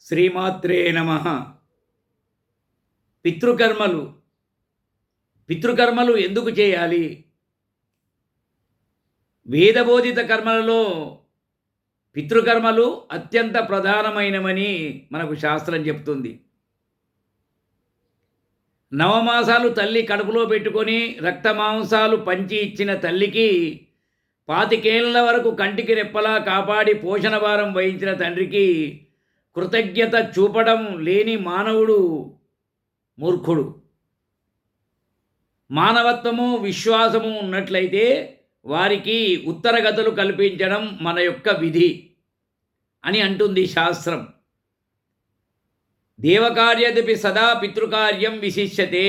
శ్రీమాత్రే నమ. పితృకర్మలు. పితృకర్మలు ఎందుకు చేయాలి? వేదబోధిత కర్మలలో పితృకర్మలు అత్యంత ప్రధానమైనవని మనకు శాస్త్రం చెప్తుంది. నవమాసాలు తల్లి కడుపులో పెట్టుకొని రక్తమాంసాలు పంచి ఇచ్చిన తల్లికి పాతికేళ్ళ వరకు కంటికి రెప్పలా కాపాడి పోషణ భారం వహించిన తండ్రికి కృతజ్ఞత చూపడం లేని మానవుడు మూర్ఖుడు. మానవత్వము విశ్వాసము ఉన్నట్లయితే వారికి ఉత్తరగతులు కల్పించడం మన యొక్క విధి అని అంటుంది శాస్త్రం. దేవకార్యదిపి సదా పితృకార్యం విశిష్యతే.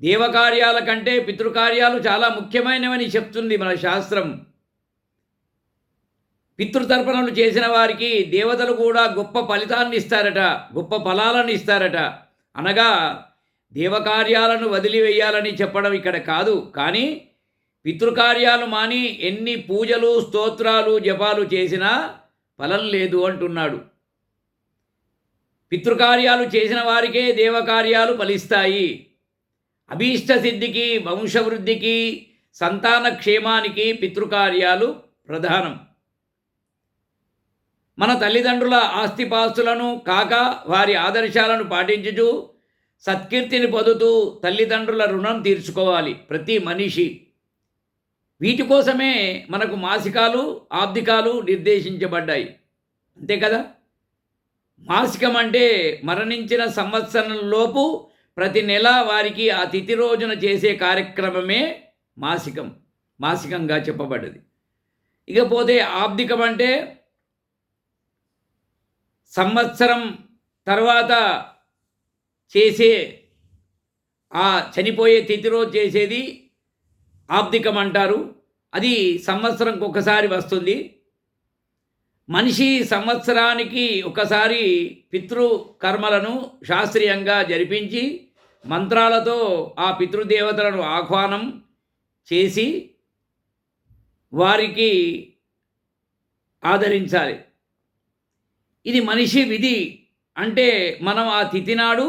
దేవకార్యాల కంటే పితృకార్యాలు చాలా ముఖ్యమైనవని చెప్తుంది మన శాస్త్రం. పితృతర్పణలు చేసిన వారికి దేవతలు కూడా గొప్ప ఫలితాన్ని ఇస్తారట గొప్ప ఫలాలను ఇస్తారట. అనగా దేవకార్యాలను వదిలివేయాలని చెప్పడం ఇక్కడ కాదు. కానీ పితృకార్యాలు మాని ఎన్ని పూజలు స్తోత్రాలు జపాలు చేసినా ఫలం లేదు అంటున్నాడు. పితృకార్యాలు చేసిన వారికే దేవకార్యాలు ఫలిస్తాయి. అభీష్ట సిద్ధికి వంశవృద్ధికి సంతాన క్షేమానికి పితృకార్యాలు ప్రధానం. మన తల్లిదండ్రుల ఆస్తిపాస్తులను కాక వారి ఆదర్శాలను పాటించుచు సత్కీర్తిని పొందుతూ తల్లిదండ్రుల రుణం తీర్చుకోవాలి ప్రతి మనిషి. వీటి కోసమే మనకు మాసికాలు ఆబ్దికాలు నిర్దేశించబడ్డాయి. అంతే కదా? మాసికం అంటే మరణించిన సంవత్సరంలోపు ప్రతి నెల వారికి ఆ తిథి రోజున చేసే కార్యక్రమమే మాసికం. మాసికంగా చెప్పబడ్డది. ఇకపోతే ఆబ్దికం అంటే సంవత్సరం తర్వాత చేసే ఆ చనిపోయే తిథి రోజు చేసేది ఆబ్దికం అంటారు అది సంవత్సరంకి ఒకసారి వస్తుంది. మనిషి సంవత్సరానికి ఒకసారి పితృ కర్మలను శాస్త్రీయంగా జరిపించి మంత్రాలతో ఆ పితృదేవతలను ఆహ్వానం చేసి వారికి ఆదరించాలి. ఇది మనిషి విధి. అంటే మనం ఆ తిథి నాడు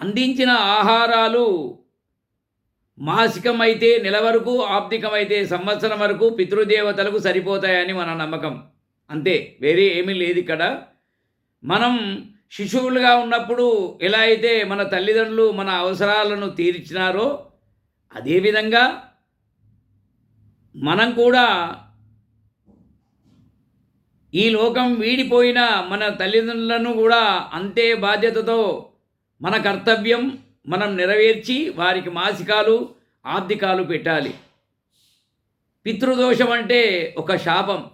అందించిన ఆహారాలు మాసికమైతే నెల వరకు ఆప్తికమైతే సంవత్సరం వరకు పితృదేవతలకు సరిపోతాయని మన నమ్మకం. అంతే వేరే ఏమీ లేదు ఇక్కడ. మనం శిశువులుగా ఉన్నప్పుడు ఎలా అయితే మన తల్లిదండ్రులు మన అవసరాలను తీర్చినారో అదేవిధంగా మనం కూడా ఈ లోకం వీడిపోయిన మన తల్లిదండ్రులను కూడా అంతే బాధ్యతతో మన కర్తవ్యం మనం నెరవేర్చి వారికి మాసికాలు ఆర్థికాలు పెట్టాలి. పితృదోషం అంటే ఒక శాపం.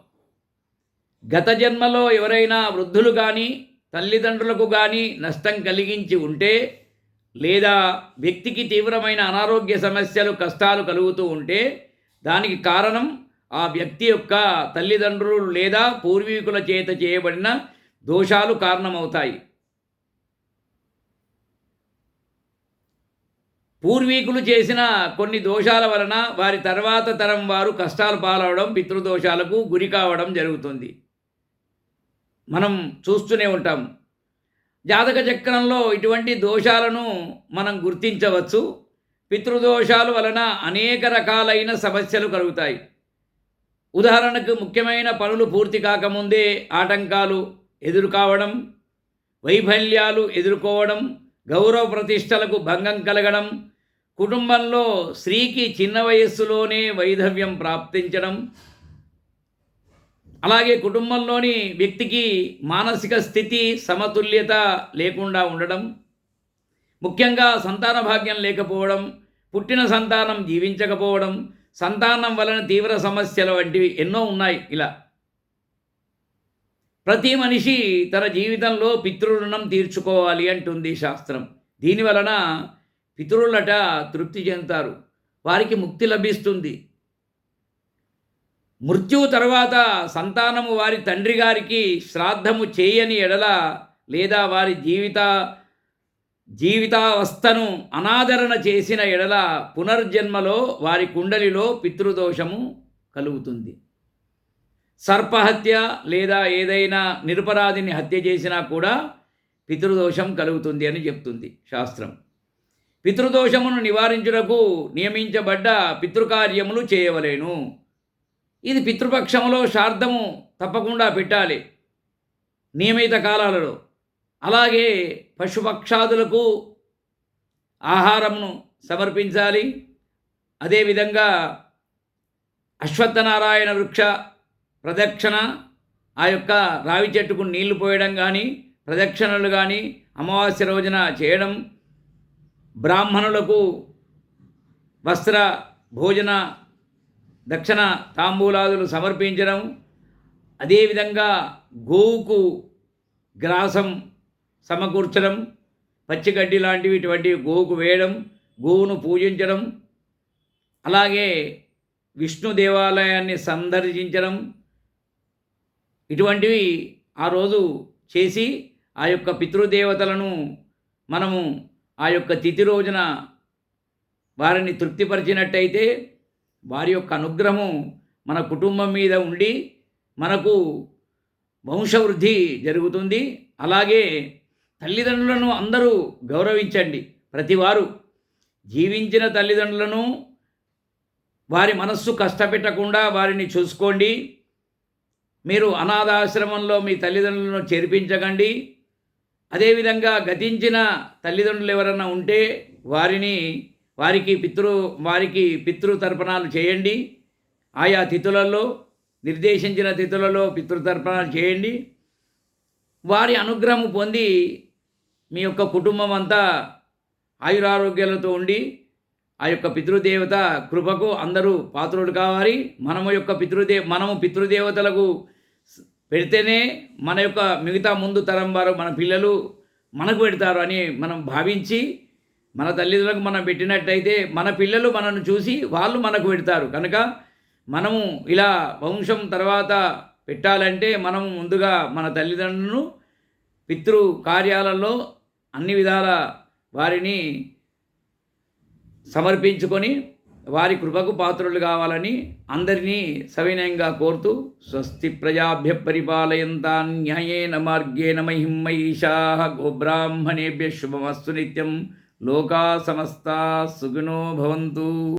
గత జన్మలో ఎవరైనా వృద్ధులు కానీ తల్లిదండ్రులకు కానీ నష్టం కలిగించి ఉంటే లేదా వ్యక్తికి తీవ్రమైన అనారోగ్య సమస్యలు కష్టాలు కలుగుతూ ఉంటే దానికి కారణం ఆ వ్యక్తి యొక్క తల్లిదండ్రులు లేదా పూర్వీకుల చేత చేయబడిన దోషాలు కారణమవుతాయి. పూర్వీకులు చేసిన కొన్ని దోషాల వలన వారి తర్వాత తరం వారు కష్టాలు పాలవడం పితృదోషాలకు గురి కావడం జరుగుతుంది. మనం చూస్తూనే ఉంటాం. జాతక చక్రంలో ఇటువంటి దోషాలను మనం గుర్తించవచ్చు. పితృదోషాల వలన అనేక రకాలైన సమస్యలు కలుగుతాయి. ఉదాహరణకు ముఖ్యమైన పనులు పూర్తి కాకముందే ఆటంకాలు ఎదురు కావడం వైఫల్యాలు ఎదుర్కోవడం గౌరవ ప్రతిష్టలకు భంగం కలగడం కుటుంబంలో స్త్రీకి చిన్న వయస్సులోనే వైధవ్యం ప్రాప్తించడం అలాగే కుటుంబంలోని వ్యక్తికి మానసిక స్థితి సమతుల్యత లేకుండా ఉండడం ముఖ్యంగా సంతాన భాగ్యం లేకపోవడం పుట్టిన సంతానం జీవించకపోవడం సంతానం వలన తీవ్ర సమస్యలు వంటివి ఎన్నో ఉన్నాయి. ఇలా ప్రతి మనిషి తన జీవితంలో పితృరుణం తీర్చుకోవాలి అంటుంది శాస్త్రం. దీనివలన పితరులట తృప్తి చెందుతారు. వారికి ముక్తి లభిస్తుంది. మృత్యువు తర్వాత సంతానము వారి తండ్రి గారికి శ్రాద్ధము చేయని ఎడల లేదా వారి జీవిత జీవితావస్థను అనాదరణ చేసిన ఎడల పునర్జన్మలో వారి కుండలిలో పితృదోషము కలుగుతుంది. సర్పహత్య లేదా ఏదైనా నిరపరాధిని హత్య చేసినా కూడా పితృదోషం కలుగుతుంది అని చెప్తుంది శాస్త్రం. పితృదోషమును నివారించుటకు నియమించబడ్డ పితృకార్యములు చేయవలేను. ఇది పితృపక్షములో శార్థము తప్పకుండా పెట్టాలి. నియమిత కాలాలలో అలాగే పశుపక్షాదులకు ఆహారమును సమర్పించాలి. అదేవిధంగా అశ్వత్థనారాయణ వృక్ష ప్రదక్షిణ ఆ యొక్క రావి చెట్టుకు నీళ్ళు పోయడం కానీ ప్రదక్షిణలు కానీ అమావాస్య రోజున చేయడం బ్రాహ్మణులకు వస్త్ర భోజన దక్షిణ తాంబూలాదులు సమర్పించడం అదేవిధంగా గోవుకు గ్రాసం సమకూర్చడం పచ్చిగడ్డి లాంటివి ఇటువంటి గోవుకు వేయడం గోవును పూజించడం అలాగే విష్ణు దేవాలయాన్ని సందర్శించడం ఇటువంటివి ఆ రోజు చేసి ఆ యొక్క పితృదేవతలను మనము ఆ యొక్క తిథి రోజున వారిని తృప్తిపరిచినట్టయితే వారి యొక్క అనుగ్రహం మన కుటుంబం మీద ఉండి మనకు వంశవృద్ధి జరుగుతుంది. అలాగే తల్లిదండ్రులను అందరూ గౌరవించండి. ప్రతివారు జీవించిన తల్లిదండ్రులను వారి మనస్సు కష్టపెట్టకుండా వారిని చూసుకోండి. మీరు అనాథాశ్రమంలో మీ తల్లిదండ్రులను చేర్పించకండి. అదేవిధంగా గతించిన తల్లిదండ్రులు ఎవరైనా ఉంటే వారిని వారికి పితృ వారికి పితృతర్పణాలు చేయండి. ఆయా తిథులలో నిర్దేశించిన తిథులలో పితృతర్పణాలు చేయండి. వారి అనుగ్రహం పొంది మీ యొక్క కుటుంబం అంతా ఆయురారోగ్యాలతో ఉండి ఆ యొక్క పితృదేవత కృపకు అందరూ పాత్రులు కావాలి. మనము యొక్క పితృదే మనము పితృదేవతలకు పెడితేనే మన యొక్క మిగతా ముందు తరం వారు మన పిల్లలు మనకు పెడతారు అని మనం భావించి మన తల్లిదండ్రులకు మనం పెట్టినట్టయితే మన పిల్లలు మనను చూసి వాళ్ళు మనకు పెడతారు. కనుక మనము ఇలా వంశం తర్వాత పెట్టాలంటే మనము ముందుగా మన తల్లిదండ్రులను పితృ కార్యాలలో అన్ని విధాల వారిని సమర్పించుకొని వారి కృపకు పాత్రులు కావాలని అందరినీ సవినయంగా కోరుతూ స్వస్తి ప్రజాభ్య పరిపాలయంతా న్యాయేన మార్గేణ మహిమయిషా గోబ్రాహ్మణేభ్య శుభమస్తు నిత్యం. లోకా సమస్తా సుఖినో భవంతు.